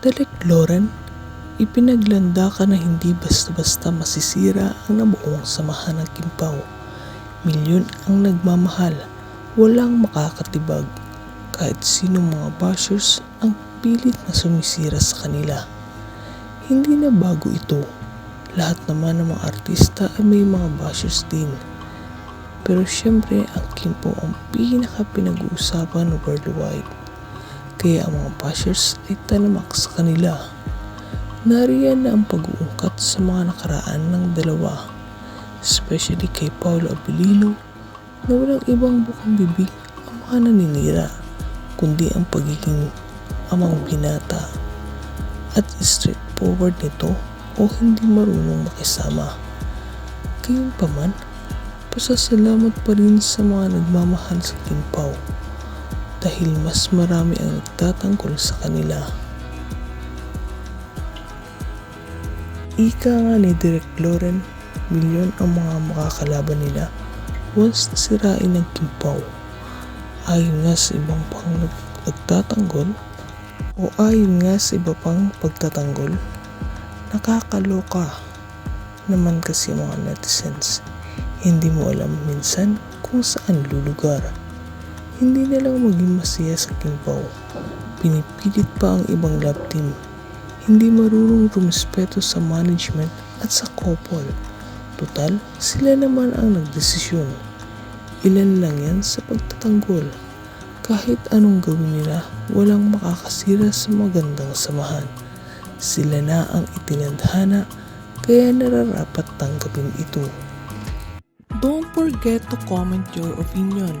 Dalek Loren, ipinaglanda ka na hindi basta-basta masisira ang nabuong samahan ng Kimpaw. Milyon ang nagmamahal, walang makakatibag. Kahit sino mga bashers ang pilit na sumisira sa kanila. Hindi na bago ito. Lahat naman ng mga artista ay may mga bashers din. Pero syempre ang Kimpo ang pinaka pinag-uusapan worldwide. Kaya ang mga bashers ay talamak sa kanila. Nariyan na ang pag-uungkat sa mga nakaraan ng dalawa. Especially kay Paolo Abilino na walang ibang bukang bibig ang mga naninira kundi ang pagiging amang binata at straightforward nito o hindi marunong makisama. Gayunpaman, pasasalamat pa rin sa mga nagmamahal sa Kimpaw dahil mas marami ang nagtatanggol sa kanila. Ika nga ni Direk Loren, milyon ang mga makakalaban nila once nasirain ng Kimpaw. Ayon nga sa ibang pang nag- nagtatanggol o ayon nga sa iba pang pagtatanggol, nakakaloka naman kasi mga netizens. Hindi mo alam minsan kung saan lulugar. Hindi na lang maging masaya sa Kimpaw. Pinipilit pa ang ibang lab team. Hindi marunong rumispeto sa management at sa couple. Total, sila naman ang nagdesisyon. Ilan lang yan sa pagtatanggol. Kahit anong gawin nila, walang makakasira sa magandang samahan. Sila na ang itinadhana, kaya nararapat tanggapin ito. Don't forget to comment your opinion,